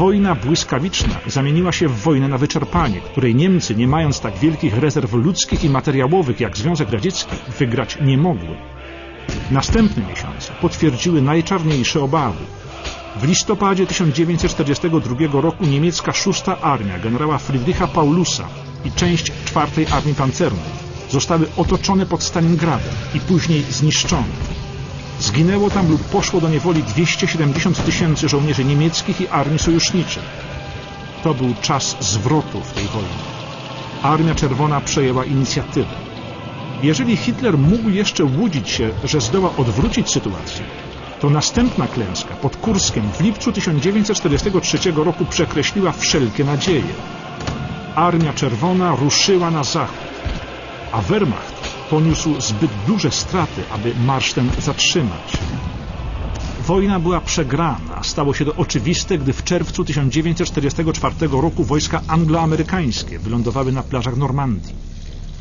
Wojna błyskawiczna zamieniła się w wojnę na wyczerpanie, której Niemcy, nie mając tak wielkich rezerw ludzkich i materiałowych jak Związek Radziecki, wygrać nie mogły. Następne miesiące potwierdziły najczarniejsze obawy. W listopadzie 1942 roku niemiecka szósta armia generała Friedricha Paulusa i część czwartej armii pancernej zostały otoczone pod Stalingradem i później zniszczone. Zginęło tam lub poszło do niewoli 270 tysięcy żołnierzy niemieckich i armii sojuszniczych. To był czas zwrotu w tej wojnie. Armia Czerwona przejęła inicjatywę. Jeżeli Hitler mógł jeszcze łudzić się, że zdoła odwrócić sytuację, to następna klęska pod Kurskiem w lipcu 1943 roku przekreśliła wszelkie nadzieje. Armia Czerwona ruszyła na zachód, a Wehrmacht poniósł zbyt duże straty, aby marsz ten zatrzymać. Wojna była przegrana. Stało się to oczywiste, gdy w czerwcu 1944 roku wojska angloamerykańskie wylądowały na plażach Normandii.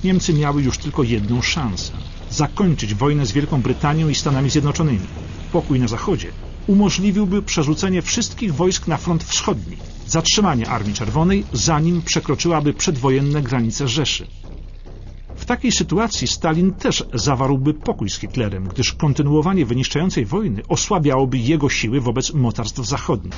Niemcy miały już tylko jedną szansę zakończyć wojnę z Wielką Brytanią i Stanami Zjednoczonymi. Pokój na zachodzie umożliwiłby przerzucenie wszystkich wojsk na front wschodni, zatrzymanie Armii Czerwonej, zanim przekroczyłaby przedwojenne granice Rzeszy. Takiej sytuacji Stalin też zawarłby pokój z Hitlerem, gdyż kontynuowanie wyniszczającej wojny osłabiałoby jego siły wobec mocarstw zachodnich.